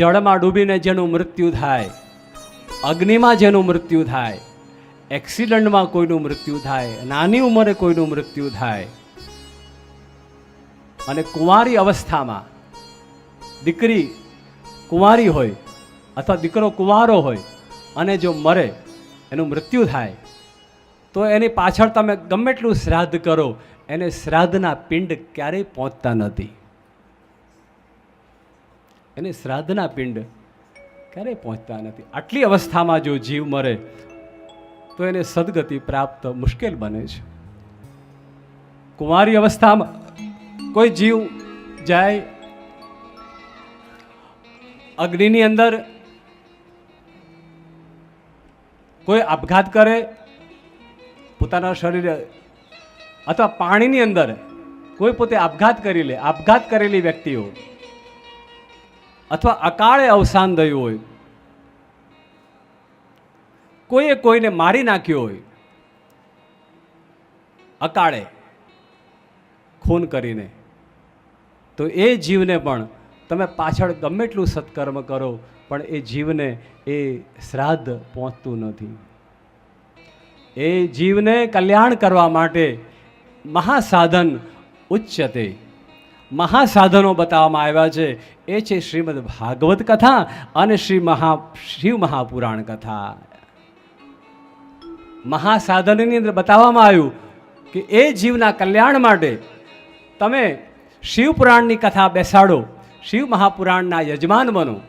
જળમાં ડૂબીને જેનું મૃત્યુ થાય, અગ્નિમાં જેનું મૃત્યુ થાય, એક્સિડન્ટમાં કોઈનું મૃત્યુ થાય, નાની ઉંમરે કોઈનું મૃત્યુ થાય. અને કુંવારી અવસ્થામાં દીકરી કુંવારી હોય અથવા દીકરો કુંવારો હોય અને જો મરે, એનું મૃત્યુ થાય, તો એની પાછળ તમે ગમે એટલું શ્રાદ્ધ કરો, એને શ્રાદ્ધના પિંડ ક્યારેય પહોંચતા નથી. એને શ્રાદ્ધના પિંડ ક્યારેય પહોંચતા નથી. આટલી અવસ્થામાં જો જીવ મરે, તો એને સદગતિ પ્રાપ્ત મુશ્કેલ બને છે. કુંવારી અવસ્થામાં કોઈ જીવ જાય, અગ્નિની અંદર કોઈ આપઘાત કરે, પોતાના શરીરે અથવા પાણીની અંદર કોઈ પોતે આપઘાત કરી લે, આપઘાત કરેલી વ્યક્તિઓ અથવા અકાળે અવસાન થયું હોય, કોઈએ કોઈને મારી નાખ્યો હોય, અકાળે ખૂન કરીને, તો એ જીવને પણ તમે પાછળ ગમે એટલું સત્કર્મ કરો, પણ એ જીવને એ શ્રાદ્ધ પહોંચતું નથી. એ જીવને કલ્યાણ કરવા માટે મહાસાધન ઉચ્ચતે મહાસાધનો બતાવવામાં આવ્યા છે. એ છે શ્રીમદ ભાગવત કથા અને શ્રી મહા, શિવ મહાપુરાણ કથા. મહાસાધનની અંદર બતાવવામાં આવ્યું કે એ જીવના કલ્યાણ માટે તમે શિવ પુરાણની કથા બેસાડો. શિવ મહાપુરાણના યજમાન બનો.